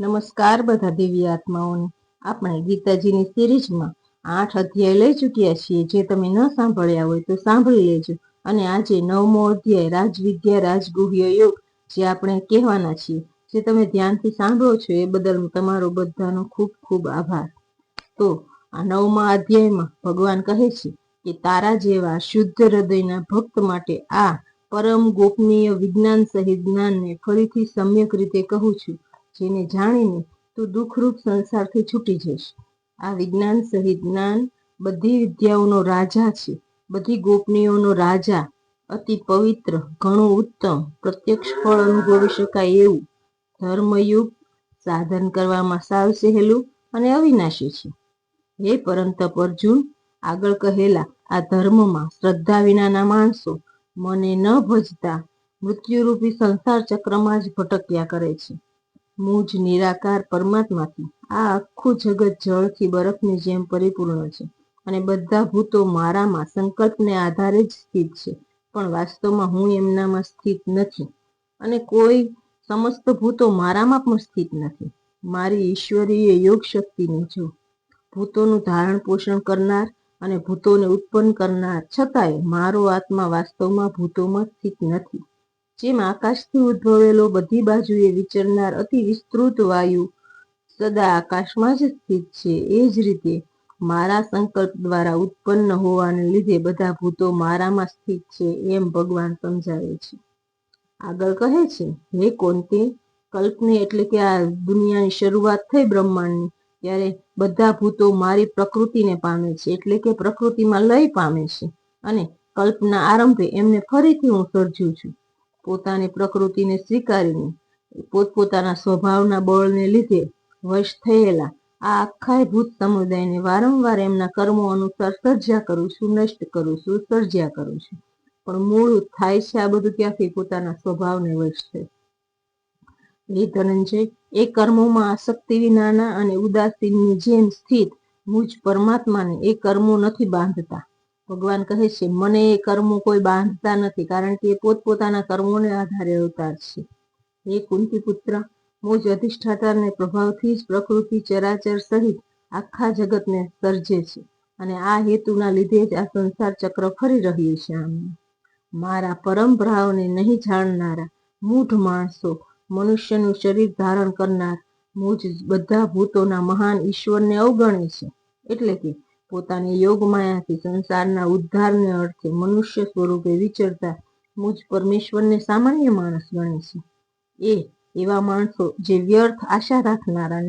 નમસ્કાર બધા દિવ્ય આત્માઓને. આપણે ગીતાજીની સિરીઝમાં આઠ અધ્યાય લઈ ચૂક્યા છીએ. જે તમે ન સાંભળ્યા હોય તો સાંભળી લેજો. અને આજે નવમો અધ્યાય, રાજવિદ્યા, રાજગુહ્ય યોગ, જે આપણે કહેવાના છીએ. જે તમે ધ્યાનથી સાંભળો છો એ બદલ તમારો બધાનો ખૂબ ખૂબ આભાર. તો આ નવમા અધ્યાયમાં ભગવાન કહે છે કે તારા જેવા શુદ્ધ હૃદયના ભક્ત માટે આ પરમ ગોપનીય વિજ્ઞાન સહિત જ્ઞાનને ફરીથી સમ્યક રીતે કહું છું. જેને જાણીને તું દુઃખરૂપ સંસારથી છૂટી જઈશ. આ વિજ્ઞાન સહિત જ્ઞાન બધી વિદ્યાઓનો રાજા છે. બધી ગોપનીયોનો રાજા. અતિ પવિત્ર, ઘણું ઉત્તમ, પ્રત્યક્ષ ફળ અનુભવી શકાય એવું. ધર્મયુગ સાધન કરવામાં સાવ સહેલું અને અવિનાશી છે. હે પરંતપ અર્જુન આગળ કહેલા આ ધર્મમાં શ્રદ્ધા વિનાના માણસો મને ન ભજતા મૃત્યુરૂપી સંસાર ચક્રમાં જ ભટક્યા કરે છે. મુજ નિરાકાર પરમાત્માથી. આ આખું જગત જળથી બરફની જેમ પરિપૂર્ણ છે અને બધા ભૂતો મારામાં સંકલ્પને આધારે જ સ્થિત છે, પણ વાસ્તવમાં હું એમનામાં સ્થિત નથી અને કોઈ સમસ્ત ભૂતો મારામાં પણ સ્થિત નથી. મારી ઈશ્વરીય યોગ શક્તિને જો ભૂતોનું ધારણ પોષણ કરનાર અને ભૂતોને ઉત્પન્ન કરનાર છતાંય મારો આત્મા વાસ્તવમાં ભૂતોમાં સ્થિત નથી. જેમ આકાશથી ઉદ્ભવેલો બધી બાજુએ વિચરનાર અતિ વિસ્તૃત વાયુ સદા આકાશમાં જ સ્થિત છે. એ જ રીતે મારા સંકલ્પ દ્વારા ઉત્પન્ન હોવાને લીધે બધા ભૂતો મારામાં સ્થિત છે એમ ભગવાન સમજાવે છે. આગળ કહે છે, હે કોંતે, કલ્પની એટલે કે આ દુનિયાની શરૂઆત થઈ બ્રહ્માંડની, ત્યારે બધા ભૂતો મારી પ્રકૃતિને પામે છે, એટલે કે પ્રકૃતિમાં લય પામે છે. અને કલ્પના આરંભે એમને ફરીથી હું સર્જું છું. પોતાની પ્રકૃતિને સ્વીકારીને પોતપોતાના સ્વભાવના બળને લીધે વશ થયેલા આ આખા ભૂત સમુદાયને વારંવાર એમના કર્મો અનુસાર સર્જ્યા કરું છું, નષ્ટ કરું છું, સર્જ્યા કરું છું. પણ મૂળ થાય છે આ બધું ક્યાંથી? પોતાના સ્વભાવને વશ છે એ ધનંજય, એ કર્મોમાં આસક્તિ વિનાના અને ઉદાસીનની જેમ સ્થિત, મુજ પરમાત્માને એ કર્મો નથી બાંધતા. ભગવાન કહે છે, મને એ કર્મો કોઈ બાંધતા નથી, કારણ કે એ પોતપોતાના કર્મોને આધારે અવતાર છે. હે કુંતી પુત્ર મુજ અધિષ્ઠાતાને પ્રભાવથી જ પ્રકૃતિ ચરાચર સહિત આખા જગતને સર્જે છે અને આ હેતુના લીધે જ આ સંસાર ચક્ર ફરી રહ્યું છે આમ મારા પરંપરાઓને નહીં જાણનારા મૂઢ માણસો, મનુષ્યનું શરીર ધારણ કરનાર મુજ બધા ભૂતોના મહાન ઈશ્વરને અવગણે છે. એટલે કે પોતાની યોગ માયાથી સંસારના ઉદ્ધારને અર્થે મનુષ્ય સ્વરૂપે વિચરતા મુજ પરમેશ્વરને સામાન્ય માણસ ગણે છે. એ એવા માણસો જે વ્યર્થ આશા રાખનારા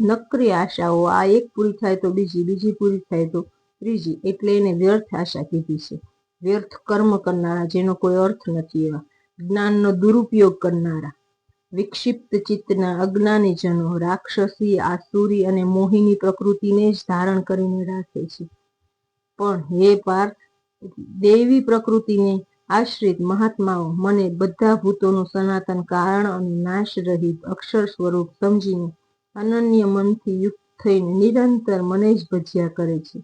નકરી આશાઓ, આ એક પૂરી થાય તો બીજી બીજી પૂરી થાય તો ત્રીજી, એટલે એને વ્યર્થ આશા કીધી છે. વ્યર્થ કર્મ કરનારા જેનો કોઈ અર્થ નથી એવા. જ્ઞાનનો દુરુપયોગ કરનારા. વિક્ષિપ્ત ચિત્તના અજ્ઞાની જનો રાક્ષસી, આસુરી અને મોહિની પ્રકૃતિને જ ધારણ કરીને રાખે છે. પણ હે પાર્થ દેવી પ્રકૃતિને આશ્રિત મહાત્માઓ મને બધા ભૂતોનું સનાતન કારણ અને નાશ રહિત અક્ષર સ્વરૂપ સમજીને અનન્ય મનથી યુક્ત થઈને નિરંતર મને જ ભજ્યા કરે છે.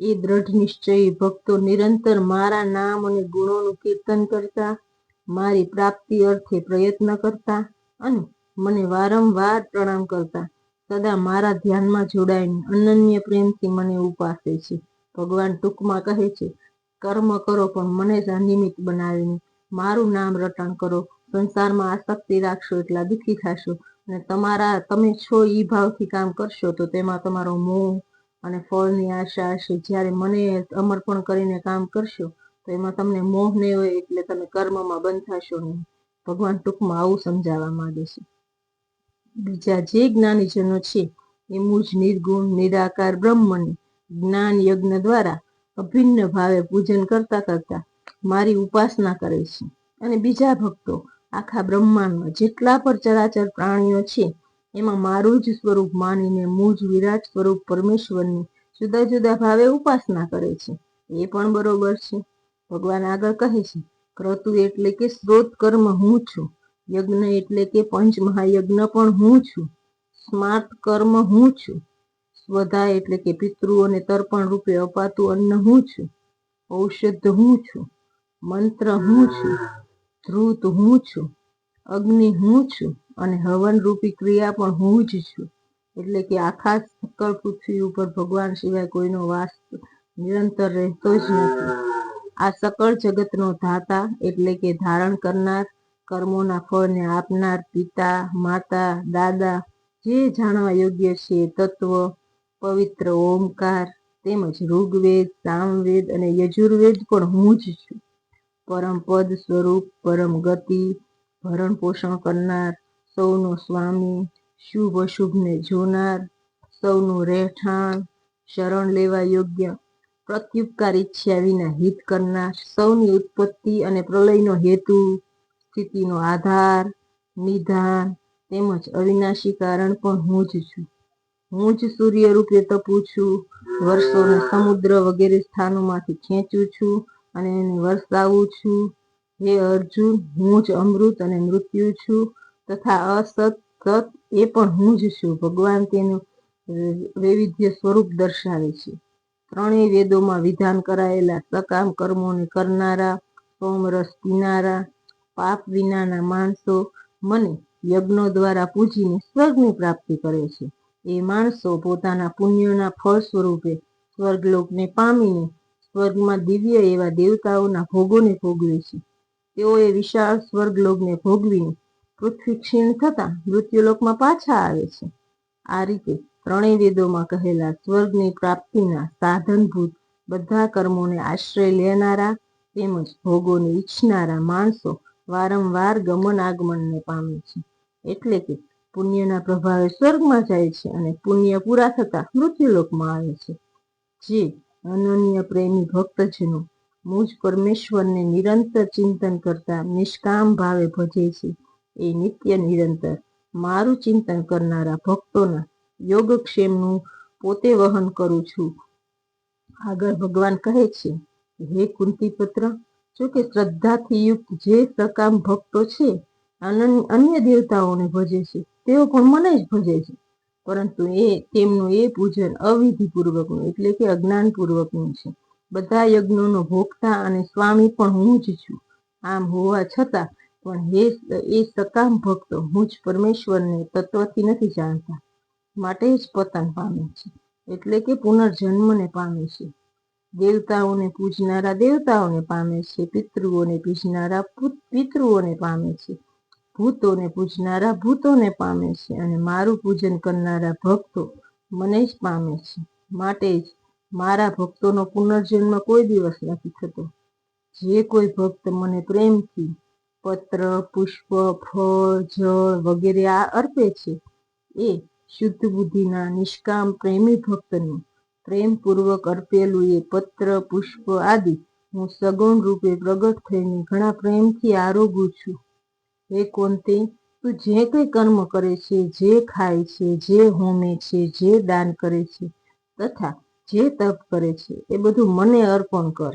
એ દ્રઢ નિશ્ચયી ભક્તો નિરંતર મારા નામ અને ગુણોનું કીર્તન કરતા મારી પ્રાપ્તિ અર્થે પ્રયત્ન કરતા અને મને વારંવાર પ્રણામ કરતા. સદા મારા ધ્યાનમાં જોડાઈને અનન્ય પ્રેમથી મને ઉપાસે છે. ભગવાન ટૂંકમાં કહે છે, કર્મ કરો પણ મને જ અનિમિત બનાવીને મારું નામ રટણ કરો. સંસારમાં આસક્તિ રાખશો એટલા દુઃખી થશો. અને તમારા, તમે છો એ ભાવથી કામ કરશો તો તેમાં તમારો મોહ અને ફળની આશા હશે. જ્યારે મને અમર્પણ કરીને કામ કરશો તો એમાં તમને મોહ નહીં હોય એટલે તમે કર્મમાં બંધ થશો નહીં. ભગવાન ટૂંકમાં આવું સમજાવવા માંગે છે. બીજા જે જ્ઞાનીજનો છે, એ મૂજ નિર્ગુણ, નિરાકાર બ્રહ્મને જ્ઞાન યજ્ઞ દ્વારા અભિન્ન ભાવે પૂજન કરતા કરતા મારી ઉપાસના કરે છે. અને બીજા ભક્તો આખા બ્રહ્માંડમાં જેટલા પણ ચરાચર પ્રાણીઓ છે, એમાં મારું જ સ્વરૂપ માનીને મૂજ વિરાટ સ્વરૂપ પરમેશ્વરની જુદા જુદા ભાવે ઉપાસના કરે છે. એ પણ બરોબર છે. ભગવાન આગળ કહે છે, ક્રતુ એટલે કે સ્ત્રોત કર્મ હું છું, યજ્ઞ એટલે કે પંચ મહાયજ્ઞ પણ હું છું, સ્માર્ત કર્મ હું છું, સ્વધા એટલે કે પિતૃઓને તર્પણ રૂપે અપાતું અન્ન હું છું, ઔષધ હું છું, મંત્ર હું છું, ધ્રુત હું છું, અગ્નિ હું છું અને હવન રૂપી ક્રિયા પણ હું જ છું. એટલે કે આખા સકળ પૃથ્વી ઉપર ભગવાન સિવાય કોઈનો વાસ નિરંતર રહેતો જ નથી. આ સકળ જગતનો ધાતા એટલે કે ધારણ કરનાર, કર્મોના ફળને આપનાર પિતા, માતા, દાદા, જે જાણવા યોગ્ય છે તત્વ, પવિત્ર ઓમકાર, તેમજ ઋગ્વેદ, સામવેદ અને યજુર્વેદ પણ હું જ છું. પરમ પદ સ્વરૂપ, પરમ ગતિ, ભરણ પોષણ કરનાર, સૌનો સ્વામી, શુભ અશુભને જોનાર, સૌનું રહેઠાણ, શરણ લેવા યોગ્ય પ્રત્યુપકાર ઈચ્છ્યા વિના હિત કરનાર સૌની ઉત્પત્તિ અને પ્રલયનો હેતુ, સ્થિતિનો આધાર, નિધાન તેમજ અવિનાશી કારણ પણ હું જ છું. હું જ સૂર્ય રૂપે તપું છું, વર્ષોને સમુદ્ર વગેરે સ્થાનોમાંથી ખેંચું છું અને એને વરસાવું છું. હે અર્જુન, હું જ અમૃત અને મૃત્યુ છું તથા અસત, સત એ પણ હું જ છું. ભગવાન તેનું વૈવિધ્ય સ્વરૂપ દર્શાવે છે. ત્રણેય વેદોમાં વિધાન કરાયેલા સકામ કર્મોને કરનારા, સોમરસ પીનારા, પાપ વિનાના માણસો મને યજ્ઞો દ્વારા પૂજીને સ્વર્ગની પ્રાપ્તિ કરે છે. એ માણસો પોતાના પુણ્યોના ફળ સ્વરૂપે સ્વર્ગલોકને પામીને સ્વર્ગમાં દિવ્ય એવા દેવતાઓના ભોગોને ભોગવે છે. તેઓએ વિશાળ સ્વર્ગલોકને ભોગવીને પૃથ્વી ક્ષીણ થતાં મૃત્યુલોકમાં પાછા આવે છે. આ રીતે ત્રણેય વેદોમાં કહેલા સ્વર્ગની પ્રાપ્તિના સાધનભૂત બધા કર્મોને આશ્રય લેનારા તેમજ ભોગોને ઈચ્છનારા માણસો વારંવાર ગમન આગમનને પામે છે. એટલે કે પુણ્યના પ્રભાવે સ્વર્ગમાં જાય છે અને પુણ્ય પૂરા થતા મૃત્યુલોકમાં આવે છે. જે અનન્ય પ્રેમી ભક્તજનો મુજ પરમેશ્વરને નિરંતર ચિંતન કરતા નિષ્કામ ભાવે ભજે છે. એ નિત્ય નિરંતર મારું ચિંતન કરનારા ભક્તોના યોગક્ષેમનું પોતે વહન કરું છું. આગળ ભગવાન કહે છે, હે કુંતી પત્ર જો કે શ્રદ્ધાથી યુક્ત જે સકામ ભક્તો છે અન્ય દેવતાઓને ભજે છે, તેઓ પણ મને જ ભજે છે. પરંતુ એ, તેમનું એ પૂજન અવિધિપૂર્વકનું, એટલે કે અજ્ઞાનપૂર્વકનું છે. બધા યજ્ઞોનો ભોગતા અને સ્વામી પણ હું જ છું. આમ હોવા છતાં પણ હે, એ સકામ ભક્તો હું જ પરમેશ્વરને તત્વથી નથી જાણતા. માટે જ પતન પામે છે. એટલે કે પુનર્જન્મને પામે છે. દેવતાઓને પૂજનારા દેવતાઓને પામે છે. પિતૃઓને પૂજનારા પિતૃઓને પામે છે. ભૂતોને પૂજનારા ભૂતોને પામે છે અને મારું પૂજન કરનારા ભક્તો મને જ પામે છે. માટે જ મારા ભક્તોનો પુનર્જન્મ કોઈ દિવસ નથી થતો. જે કોઈ ભક્ત મને પ્રેમથી પત્ર, પુષ્પ, ફળ, જળ વગેરે આ અર્પે છે, એ શુદ્ધ બુદ્ધિના નિષ્કામ પ્રેમી ભક્તનું પ્રેમપૂર્વક અર્પેલું એ પત્ર પુષ્પ આદિ હું સગુણ રૂપે પ્રગટ થઈને ઘણા પ્રેમથી આરોગું છું. હે કોંતે, તું જે કંઈ કર્મ કરે છે, જે ખાય છે, જે હોમે છે, જે દાન કરે છે, તથા જે તપ કરે છે, એ બધું મને અર્પણ કર.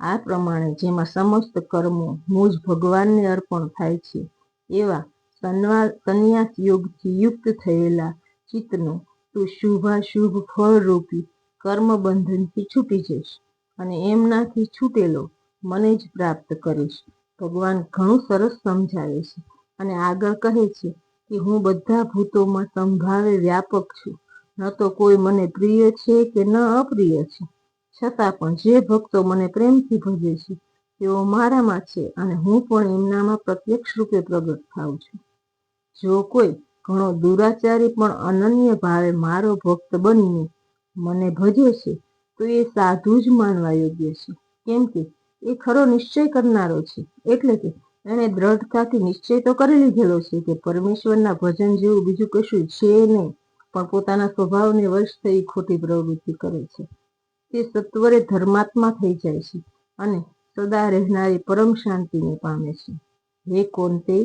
આ પ્રમાણે જેમાં સમસ્ત કર્મો મુજ ભગવાનને અર્પણ થાય છે, એવા સંન્યાસ યોગથી યુક્ત થયેલા ચિત્તનો તું શુભાશુભ ફળરૂપી કર્મબંધનથી છૂટી જઈશ અને એમનાથી છૂટેલો મને જ પ્રાપ્ત કરીશ. ભગવાન ઘણું સરસ સમજાવે છે અને આગળ કહે છે કે હું બધા ભૂતોમાં સંભાવે વ્યાપક છું. ન તો કોઈ મને પ્રિય છે કે ન અપ્રિય છે. છતાં પણ જે ભક્તો મને પ્રેમથી ભજે છે તેઓ મારામાં છે અને હું પણ એમનામાં પ્રત્યક્ષ રૂપે પ્રગટ થાઉં છું. જો કોઈ ઘણો દુરાચારી પણ અનન્ય ભાવે મારો ભક્ત બનીને મને ભજે છે, તો એ સાધુ જ માનવા યોગ્ય છે. કેમ કે એ ખરો નિશ્ચય કરનારો છે. એટલે કે એણે દ્રઢતાથી નિશ્ચય તો કરી લીધેલો છે કે પરમેશ્વરના ભજન જેવું બીજું કશું છે નહીં, પણ પોતાના સ્વભાવને વશ થઈ ખોટી પ્રવૃત્તિ કરે છે. તે સત્વરે ધર્માત્મા થઈ જાય છે અને સદા રહેનારી પરમ શાંતિને પામે છે. હે કોંતે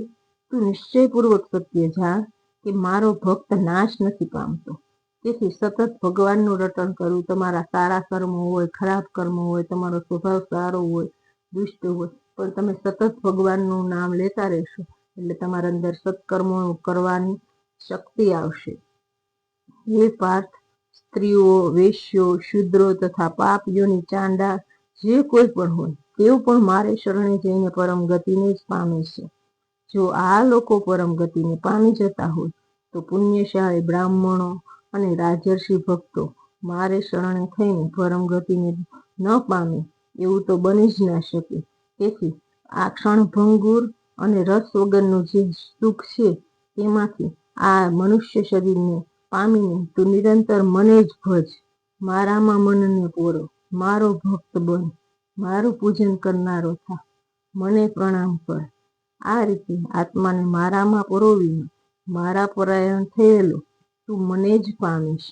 તું નિશ્ચયપૂર્વક સત્ય જા કે મારો ભક્ત નાશ નથી પામતો. તેથી સતત ભગવાનનું રટણ કરવું, તમારા સારા કર્મો હોય, ખરાબ કર્મો હોય, તમારો સ્વભાવ સારો હોય, દુષ્ટ હોય, પણ તમે સતત ભગવાનનું નામ લેતા રહેશો, એટલે તમારા અંદર સત્કર્મો કરવાની શક્તિ આવશે. હે પાર્થ, સ્ત્રીઓ, વેશ્યો, શુદ્રો તથા પાપ યોની ચાંડા જે કોઈ પણ હોય, તેઓ પણ મારે શરણે જઈને પરમ ગતિને જ પામે છે. જો આ લોકો પરમ ગતિને પામી જતા હોય, તો પુણ્યશાળી બ્રાહ્મણો અને રાજર્ષિ ભક્તો મારે શરણે થઈને પરમ ગતિને ન પામે, એવું તો બની જ ના શકે. તેથી આ ક્ષણભંગુર અને રસ વગરનું જે સુખ છે, તેમાંથી આ મનુષ્ય શરીરને પામીને તું નિરંતર મને જ ભજ. મારામાં મનને પોરો, મારો ભક્ત બન. મારું પૂજન કરનારો થા. મને પ્રણામ કર. આ રીતે આત્માને મારામાં પરોવીને મારા પરાયણ થયેલો તું મને જ પામીશ.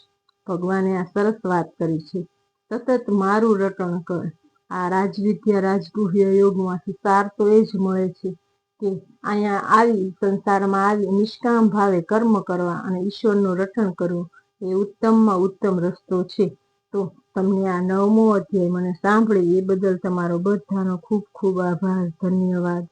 ભગવાને આ સરસ વાત કરી છે. સતત મારું રટણ કર. આ રાજવિદ્યા રાજગુહ્ય યોગમાંથી સાર તો એ જ મળે છે કે અહીંયા આવી સંસારમાં આવી નિષ્કામ ભાવે કર્મ કરવા અને ઈશ્વરનું રટણ કરવું એ ઉત્તમમાં ઉત્તમ રસ્તો છે. તો તમને આ નવમો અધ્યાય મને સાંભળી એ બદલ તમારો બધાનો ખૂબ ખૂબ આભાર. ધન્યવાદ.